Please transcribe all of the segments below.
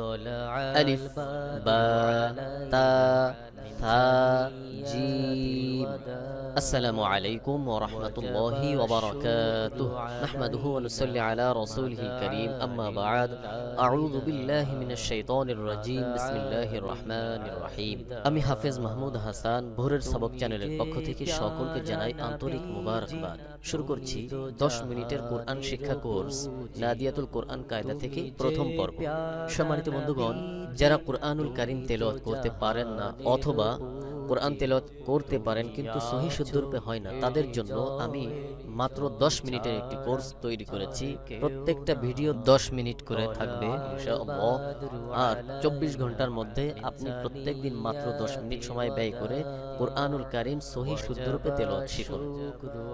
طلع ألف با تا ثا جيم. السلام عليكم ورحمة الله وبركاته نحمده ونصلي على رسوله الكريم أما بعد أعوذ بالله من الشيطان الرجيم بسم الله الرحمن الرحيم আমি হাফেজ মাহমুদ হাসান ভোরের সবক চ্যানেলের পক্ষ থেকে সকলকে জানাই আন্তরিক মুবারকবাদ শুরু করছি দশ মিনিটের কোরআন শিক্ষা কোর্স নাদিয়াতুল কোরআন কায়দা থেকে প্রথম পর্ব সম্মানিত বন্ধুগণ যারা কোরআনুল কারিম তেলাওয়াত করতে পারেন না অথবা কোরআন তেলাওয়াত করতে পারেন, কিন্তু সহি শুদ্ধরূপে হয় না। তাদের জন্য আমি মাত্র দশ মিনিটের একটি কোর্স তৈরি করেছি। প্রত্যেকটা ভিডিও দশ মিনিট করে থাকবে আর চব্বিশ ঘণ্টার মধ্যে আপনি প্রত্যেক দিন মাত্র দশ মিনিট সময় ব্যয় করে কোরআনুল কারিম সহি শুদ্ধরূপে তেলাওয়াত শিখুন।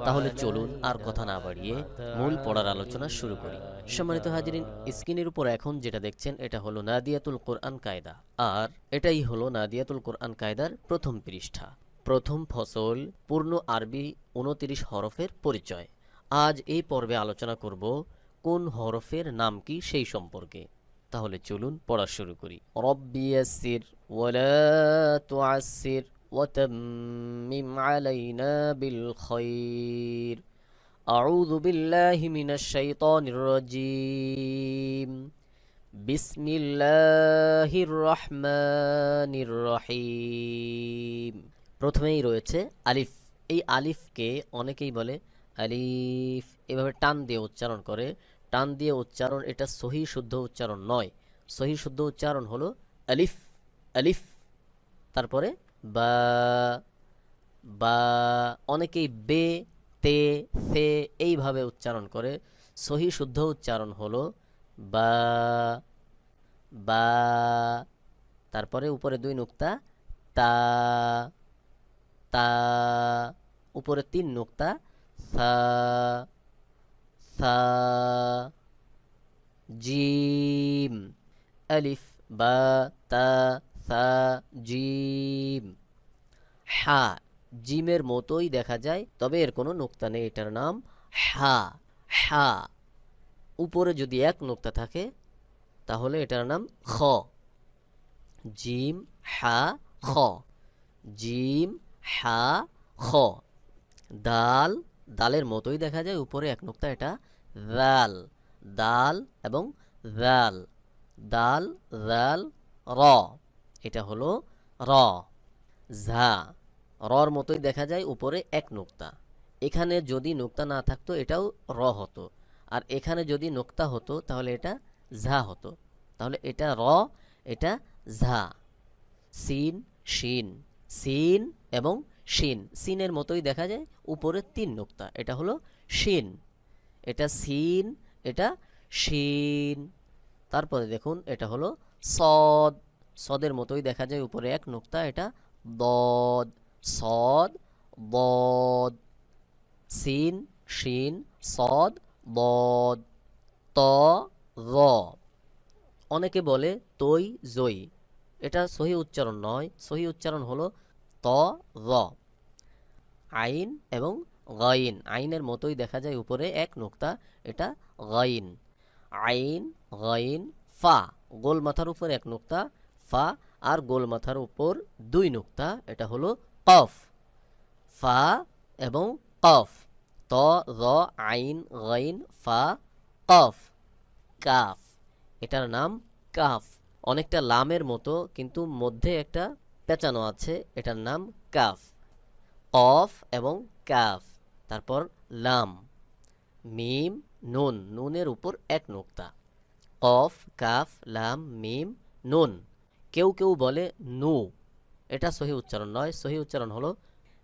তাহলে চলুন আর কথা না বাড়িয়ে মূল পড়ার আলোচনা শুরু করি। সম্মানিত হাজিরিন, স্ক্রিনের উপর এখন যেটা দেখছেন, এটা হলো নাদিয়াতুল কোরআন কায়দা। আর এটাই হলো নাদিয়াতুল কোরআন কায়দার প্রথম পৃষ্ঠা প্রথম ফসল পূর্ণ আরবি উনতিরিশ হরফের পরিচয় আজ এই পর্বে আলোচনা করব কোন হরফের নাম কি সেই সম্পর্কে তাহলে চলুন পড়া শুরু করি রব্বিয়াসির ওয়ালা তুআসির وتمم علينا بالخير أعوذ بالله من الشيطان الرجيم বিসমিল্লাহির রহমানির রহিম। প্রথমেই রয়েছে আলিফ। এই আলিফকে অনেকেই বলে আলিফ। এভাবে টান দিয়ে উচ্চারণ করে। টান দিয়ে উচ্চারণ, এটা সহি শুদ্ধ উচ্চারণ নয়। সহি শুদ্ধ উচ্চারণ হলো আলিফ আলিফ। তারপরে বা বা। অনেকেই বে, তে, সে, এইভাবে উচ্চারণ করে। সহি শুদ্ধ উচ্চারণ হলো বা বা, তারপরে উপরে দুই নুক্তা, তা তা, উপরে তিন নুক্তা, সা সা, জিম, আলিফ, বা, তা, সা, জিম। হা, জিমের মতোই দেখা যায়, তবে এর কোনো নোক্তা নেই, এটার নাম হা হা। উপরে যদি এক নোক্তা থাকে, তাহলে এটার নাম খ। জিম, হা, খ। জিম, হা, খ। দাল, দালের মতোই দেখা যায়, উপরে এক নোক্তা এটা দাল। দাল এবং দাল। দাল দাল, র। এটা হলো র। ঝা। রর মতোই দেখা যায়, উপরে এক নোক্তা। এখানে যদি নোক্তা না থাকতো, এটাও র হতো। আর এখানে যদি নোক্তা হতো, তাহলে এটা ঝা হতো। তাহলে এটা র, এটা ঝা। সিন, শিন। সিন এবং শিন। সিনের মতোই দেখা যায়, উপরে তিন নোক্তা। এটা হলো শিন। এটা সিন, এটা শিন। তারপরে দেখুন, এটা হলো সদ। সদের মতোই দেখা যায়, উপরে এক নোক্তা, এটা দদ। সদ বদ সিন, শিন, সদ বদ ত অনেকে বলে তৈ জই এটা সহি উচ্চারণ নয়, সহি উচ্চারণ হলো ত র আইন এবং গাইন। আইনের মতোই দেখা যায় উপরে এক নোক্তা, এটা গাইন। আইন, গাইন, ফা। গোল মাথার উপর এক নোক্তা, ফা। আর গোল মাথার উপর দুই নোক্তা, এটা হলো কফ। ফা এবং কফ। ত র আইন গাইন ফা কফ কাফ এটার নাম কাফ অনেকটা লামের মতো, কিন্তু মধ্যে একটা পেঁচানো আছে, এটার নাম কাফ কফ এবং কাফ তারপর লাম। মিম, নুন। নুনের উপর এক নোক্তা। কফ কাফ লাম, মিম, নুন। কেউ কেউ বলে নু। এটা সহি উচ্চারণ নয়। সহি উচ্চারণ হলো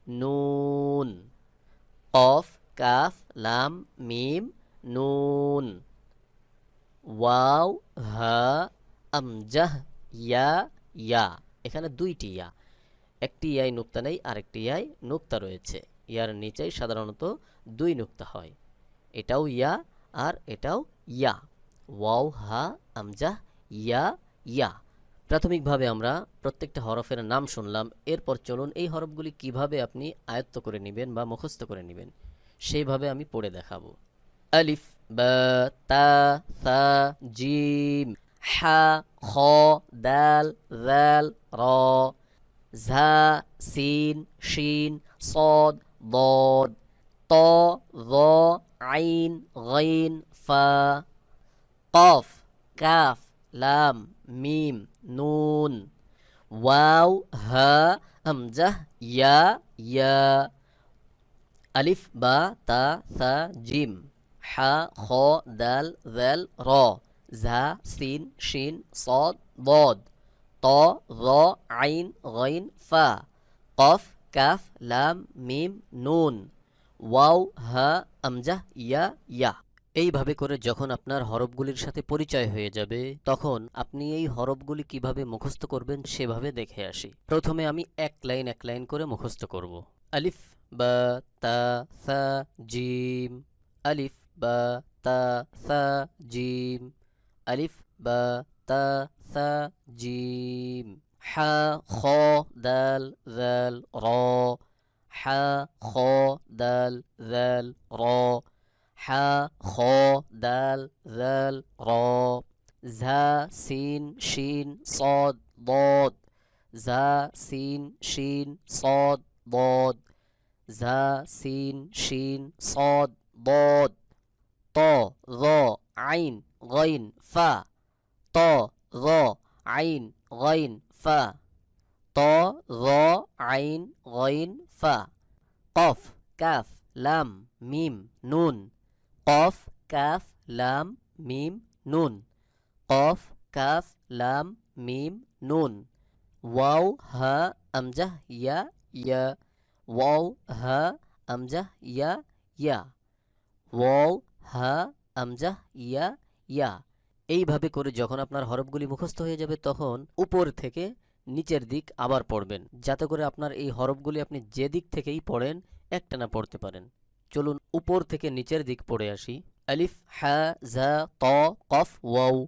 নুন। কফ কাফ লাম মিম নুন ওয়াও হা আমজাহ ইয়া ইয়া এখানে দুইটি ইয়া। একটি ইয়াই নুক্তা নেই, আরেকটি ইয়াই নুক্তা রয়েছে। ইয়ার নিচেই সাধারণত দুই নুক্তা হয়। এটাও ইয়া আর এটাও ইয়া। ওয়াও হা আমজাহ ইয়া ইয়া প্রাথমিকভাবে আমরা প্রত্যেকটা হরফের নাম শুনলাম। এরপর চলুন এই হরফগুলি কীভাবে আপনি আয়ত্ত করে নেবেন বা মুখস্থ করে নেবেন। সেইভাবে আমি পড়ে দেখাবো আলিফ বা তা সা জিম হা খ দাল দাল র ঝা সিন শিন صاد ضاد ط ظ عين غين فا قاف كاف لام ميم نون واو ها همزة يا يا আলিফ, বা, তা, সা, জিম। হা, খ, দাল জাল র। ঝা, সিন, শিন, সদ, বদ। ত, র, আইন, গইন, ফা। কফ, কাফ, লাম, মিম, নুন। ওয়াও, হা, আমজাহ, ইয়া ইয়া। এইভাবে করে যখন আপনার হরফগুলির সাথে পরিচয় হয়ে যাবে, তখন আপনি এই হরফগুলি কীভাবে মুখস্থ করবেন সেভাবে দেখে আসি। প্রথমে আমি এক লাইন এক লাইন করে মুখস্থ করব। আলিফ ب ت ث ج ألف ب ت ث ج ألف با تا ثا جيم. حا خا دال ذال را ح خ دال ذال را حا خا دال ذ را زها سين شين صاد ضاد. زها سين شين صاد ضاد. زا سين شين صاد ضاد طا ظا عين غين فا طا ظا عين غين فا ط ظ عين غين فا قاف كاف لام ميم نون قاف كاف لام ميم نون قاف كاف لام ميم نون واو ها أمجه يا يا ওয়াও হা আমজাহ ইয়া ইয়া ওয়াও হা আমজাহ ইয়া ইয়া এইভাবে করে যখন আপনার হরফগুলি মুখস্থ হয়ে যাবে, তখন উপর থেকে নিচের দিক আবার পড়বেন। যাতে করে আপনার এই হরফগুলি আপনি যে দিক থেকেই পড়েন একটানা পড়তে পারেন। চলুন উপর থেকে নিচের দিক পড়ে আসি। আলিফ, হা ঝা ত, কফ ওয়াউ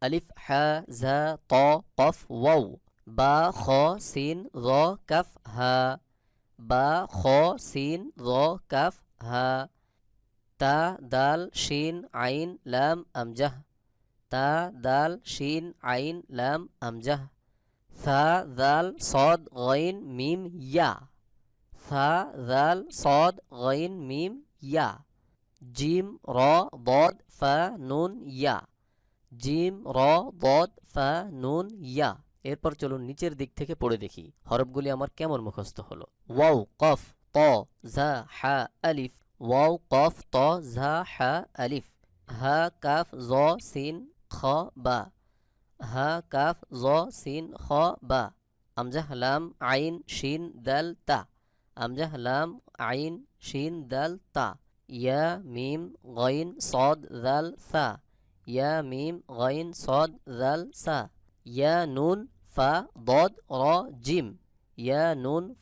আলিফ, হা ঝা ত, কফ ওয়াউ বা, খ, সিন র কফ, হা। বা খ সিন র কাফ হা তা দাল শিন আইন লাম আমজাহ তা দাল শিন আইন লাম আমজাহ থা দাল সদ গইন মিম ইয়া থা দাল সদ গইন মিম ইয়া জিম র বদ ফা নুন ইয়া জিম র বদ ফা নুন ইয়া এরপর চলুন নিচের দিক থেকে পড়ে দেখি। হরফগুলি আমার কেমন মুখস্থ হলো? ওয়াও কফ ত ঝা হা আলিফ। ওয়াও কফ ত ঝা হা আলিফ। হা কাফ জ সিন খ বা। হা কাফ জ সিন খ বা। আমজাহ লাম আইন শিন দাল তা। আমজাহ লাম আইন শিন দাল তা। ইয়া মিম গইন সদ দাল সা। ইয়া মিম গইন সদ দাল সা। ইয়া নুন জিম। ইয়া, নুন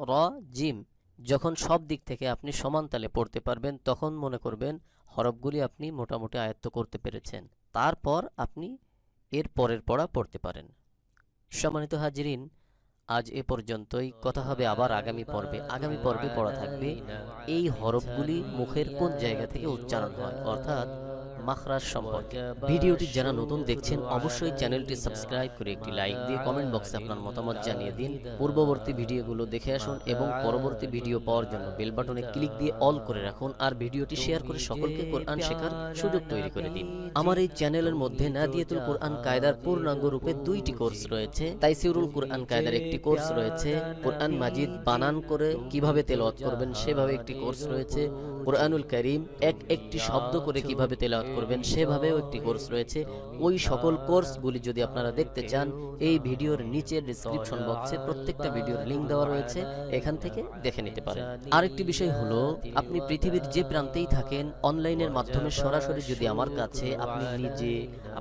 র, জিম। যখন সব দিক থেকে আপনি সমান তালে পড়তে পারবেন, তখন মনে করবেন হরফগুলি আপনি মোটামুটি আয়ত্ত করতে পেরেছেন। তারপর আপনি এর পরের পড়া পড়তে পারেন। সম্মানিত হাজিরিন, আজ এ পর্যন্তই। কথা হবে আবার আগামী পর্বে। আগামী পর্বে পড়া থাকবে এই হরফগুলি মুখের কোন জায়গা থেকে উচ্চারণ হয়? অর্থাৎ মাখরাজ সম্পর্কে ভিডিওটি যারা নতুন দেখছেন অবশ্যই চ্যানেলটি সাবস্ক্রাইব করে একটি লাইক দিয়ে কমেন্ট বক্সে আপনার মতামত জানিয়ে দিন। পূর্ববর্তী ভিডিওগুলো দেখে আসুন এবং পরবর্তী ভিডিও পাওয়ার জন্য বেল বাটনে ক্লিক দিয়ে অল করে রাখুন আর ভিডিওটি শেয়ার করে সকলকে কোরআন শেখার সুযোগ তৈরি করে দিন। আমার এই চ্যানেলের মধ্যে নাদিয়াতুল কোরআন কায়দার পূর্ণাঙ্গ রূপে দুইটি কোর্স রয়েছে। তাইসিরুল কোরআন কায়দার একটি কোর্স রয়েছে। কোরআন মাজিদ বানান করে কীভাবে তেলাওয়াত করবেন সেভাবে একটি কোর্স রয়েছে। কোরআনুল করিম এক একটি শব্দ করে কীভাবে তেলাওয়াত করবেন, সেভাবেও একটি কোর্স রয়েছে। ওই সকল কোর্সগুলি যদি আপনারা দেখতে চান, এই ভিডিওর নিচের ডিসক্রিপশন বক্সে প্রত্যেকটা ভিডিওর লিংক দেওয়া রয়েছে, এখান থেকে দেখে নিতে পারেন। আরেকটি বিষয় হলো, আপনি পৃথিবীর যে প্রান্তেই থাকেন অনলাইনের মাধ্যমে সরাসরি যদি আমার কাছে আপনি নিজে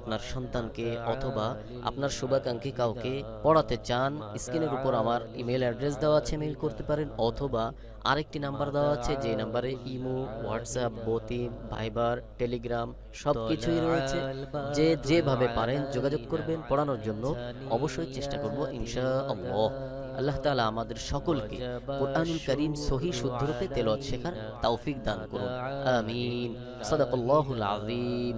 আপনার সন্তানকে অথবা আপনার শুভাকাঙ্ক্ষী কাউকে পড়াতে চান, স্ক্রিনের উপর আমার ইমেল অ্যাড্রেস দেওয়া আছে, মেইল করতে পারেন, অথবা আরেকটি নাম্বার দেওয়া আছে, যে নাম্বারে ইমো, হোয়াটসঅ্যাপ বতিম ভাইবার, টেলিগ্রাম সব কিছুই রয়েছে। যে যেভাবে পারেন যোগাযোগ করবেন, পড়ানোর জন্য অবশ্যই চেষ্টা করব ইনশা আল্লাহ তাআলা আমাদের সকলকে কোরআনুল করিম সহি শুদ্ধরূপে তেলাওয়াত শেখার তৌফিক দান করুন। আমিন। সাদাকাল্লাহুল আযীম।